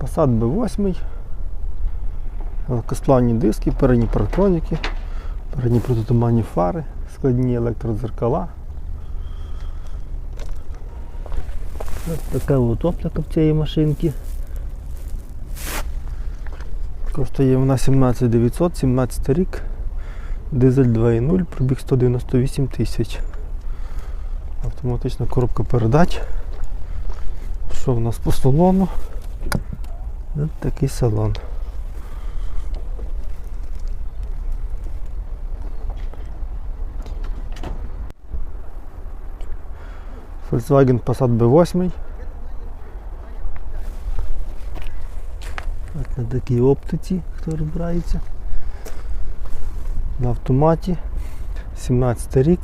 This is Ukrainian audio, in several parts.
Passat B8. Легкосплавні диски, передні парктроніки, передні протитуманні фари, складні електродзеркала. Така от в цієї машинки. Коштує вона 17900, 17 рік. Дизель 2.0, пробіг 198 тисяч. Автоматична коробка передач. Що в нас по салону? Ось такий салон. Volkswagen Passat B8. Ось на такій оптиці, хто розбирається. На автоматі. 17 рік.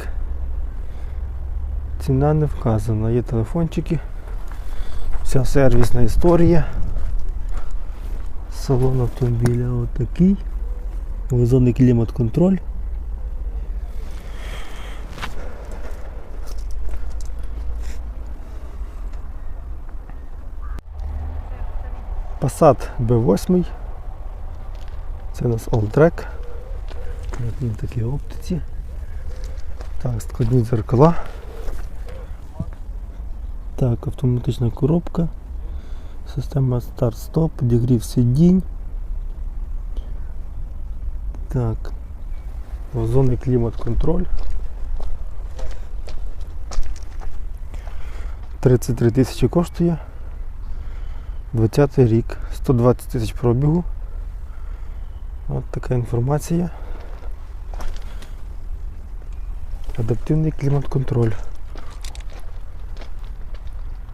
Ціна не вказана, є телефончики. Вся сервісна історія. Салон автомобіля отакий. Визонний клімат-контроль. Passat B8. Це у нас Alltrack. На такій оптиці. Так, складні дзеркала. Так, автоматична коробка. Система старт-стоп, підігрів сидінь. Так. Озонний клімат-контроль. 33 тисячі коштує. 20 рік, 120 тисяч пробігу. От така інформація. Адаптивний клімат-контроль.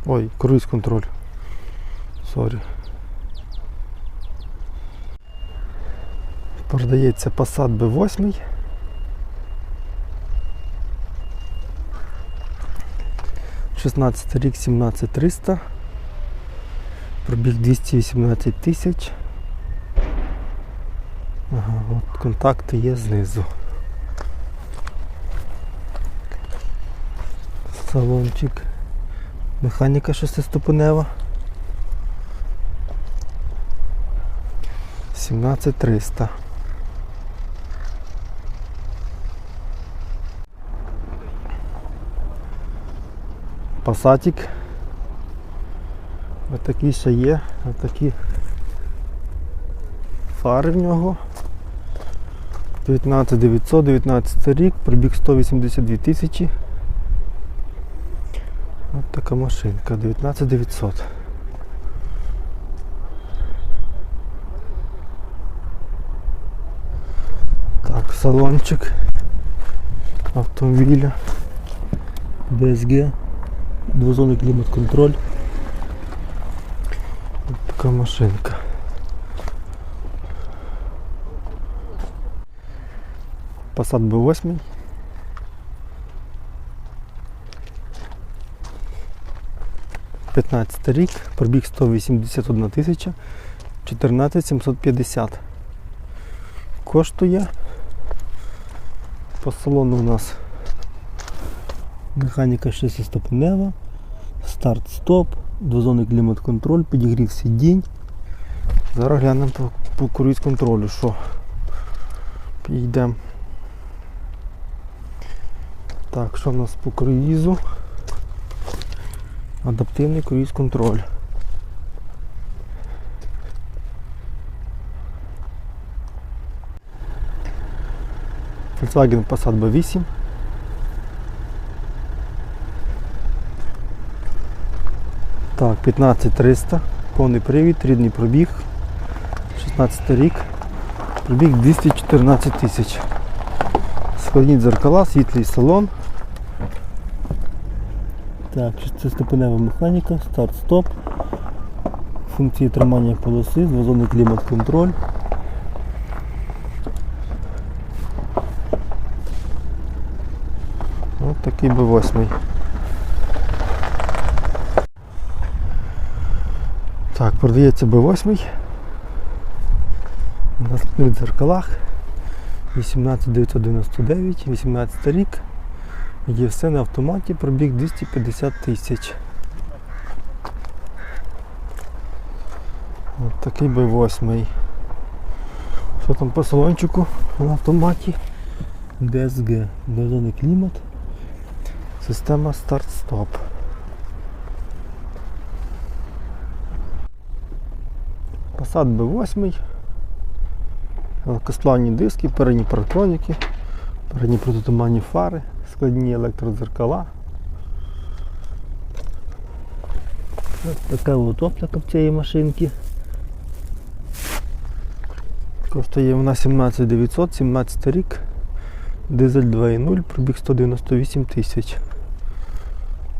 Ой, круїз контроль. Сорі. Продається Passat B8. Шістнадцятий рік 17300. Пробіг 218 тисяч. Ага, от контакти є знизу. Салончик. Механіка шестиступенева. 17300. Пасатик. Отакі ще є, отакі фари в нього. 19900, 19 рік, пробіг 182 тисячі. Ось така машинка, 19900. Так, салончик автомобіля. DSG, двозонний клімат-контроль. Така машинка. Passat B8. П'ятнадцятий рік, пробіг 181 тисяча, 14 750. Коштує. По салону у нас механіка шестиступенева, старт-стоп, двозонний клімат-контроль, підігрів сидінь. Зараз глянемо по, по круїз контролю, що підійдемо. Так, що в нас по круїзу? Адаптивний круїз контроль. Volkswagen Passat B8. Так, 15300, повний привід, рідний пробіг, 16 рік, пробіг 214 тисяч. Складні дзеркала, світлий салон. Так, шестиступенева механіка, старт-стоп, функції тримання полоси, двозонний клімат-контроль. Такий B8. Так, продається B8. На складних дзеркалах. 18999, 18 рік. Є все на автоматі, пробіг 250 тисяч. От такий би восьмий. Що там по салончику на автоматі? DSG, дозоний клімат. Система старт-стоп. Passat B8. Легкосплавні диски, передні парктроніки, передні протитуманні фари, складні електродзеркала. Така от оптика цієї машинки. Коштує вона 17 900, 17 рік. Дизель 2.0, пробіг 198 тисяч.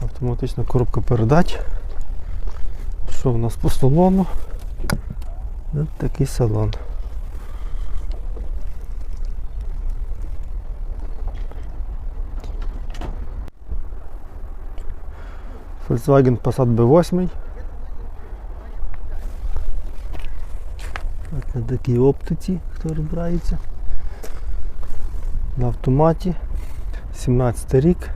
Автоматична коробка передач. Що в нас по салону? Ось такий салон. Volkswagen Passat B8. Ось на такій оптиці, хто розбирається. На автоматі. 17 рік.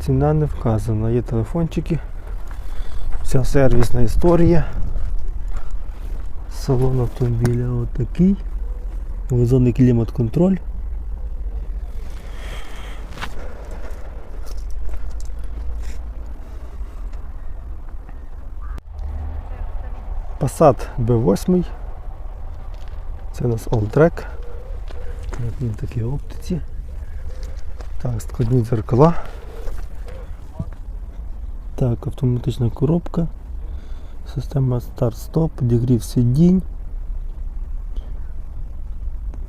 Ціна не вказана, є телефончики. Вся сервісна історія. Салон автомобіля отакий. Визонний клімат-контроль. Passat B8. Це у нас Alltrack. На такій оптиці. Так, складні дзеркала. Так, автоматична коробка. Система старт-стоп, підігрів сидінь.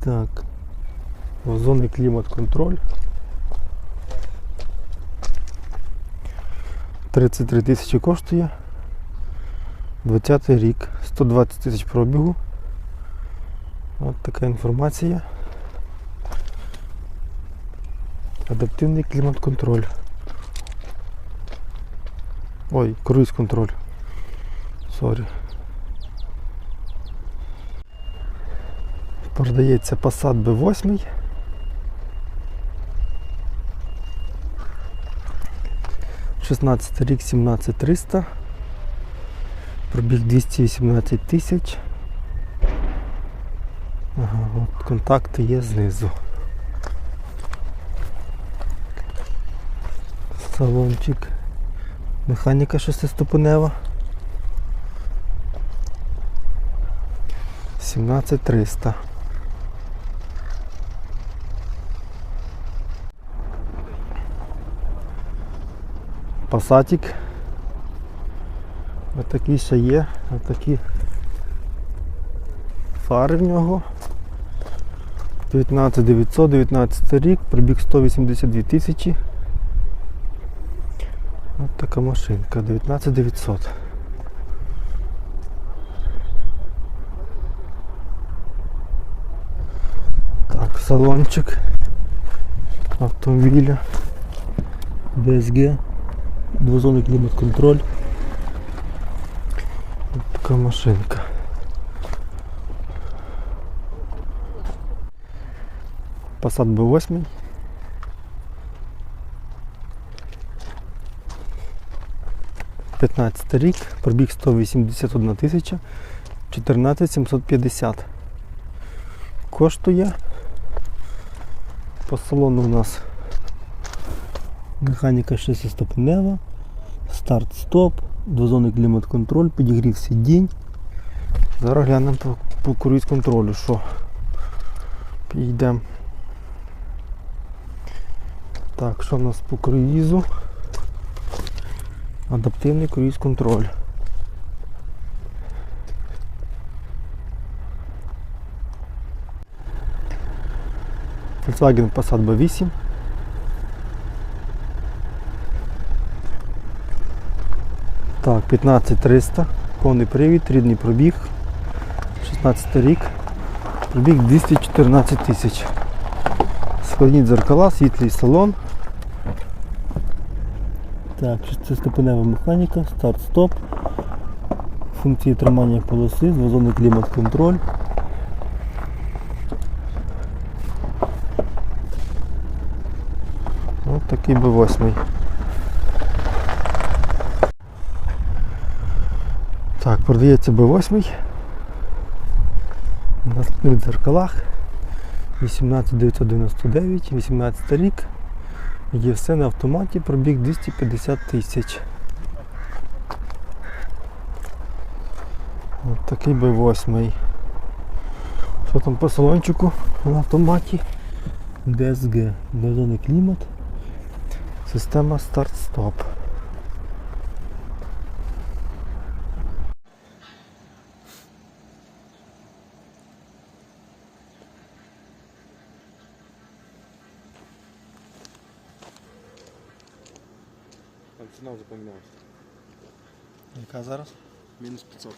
Так. Озонний клімат-контроль. 33 тисячі коштує. 20 рік, 120 тисяч пробігу. От така інформація. Адаптивний клімат-контроль. Ой, круїз-контроль. Сорі. Продається Passat B8. Шістнадцятий рік 17300. Пробіг 218 тисяч. Ага, от контакти є знизу. Салончик. Механіка шестиступенева. 17300. Пасатик. Отакі ще є, отакі фари в нього. 19 900, 19 рік, пробіг 182 тисячі. Ось така машинка, 19 900. Так, салончик автомобіля. DSG, двозонний клімат-контроль. Ось така машинка. Passat B8. П'ятнадцятий рік, пробіг 181 тисяча, 14 750. Коштує. По салону у нас механіка 6-ступенева, старт-стоп, двозонний клімат-контроль, підігрів сидінь. Зараз глянемо по, по круїз контролю, що підійдемо. Так, що в нас по круїзу? Адаптивний круїз контроль. Volkswagen Passat B8. Так, 15300, повний привід, рідний пробіг, 16 рік, пробіг 214 тисяч. Складні дзеркала, світлий салон. Так, шестиступенева механіка, старт-стоп, функції тримання полоси, двозонний клімат-контроль. Ось такий би восьмий. Так, продається B8. На скрит дзеркалах. 18999, 18 рік. Є все на автоматі, пробіг 250 тисяч. От такий би восьмий. Що там по салончику на автоматі? DSG, базонний клімат, система старт-стоп. Там ціна вже. Яка зараз? Мінус 500.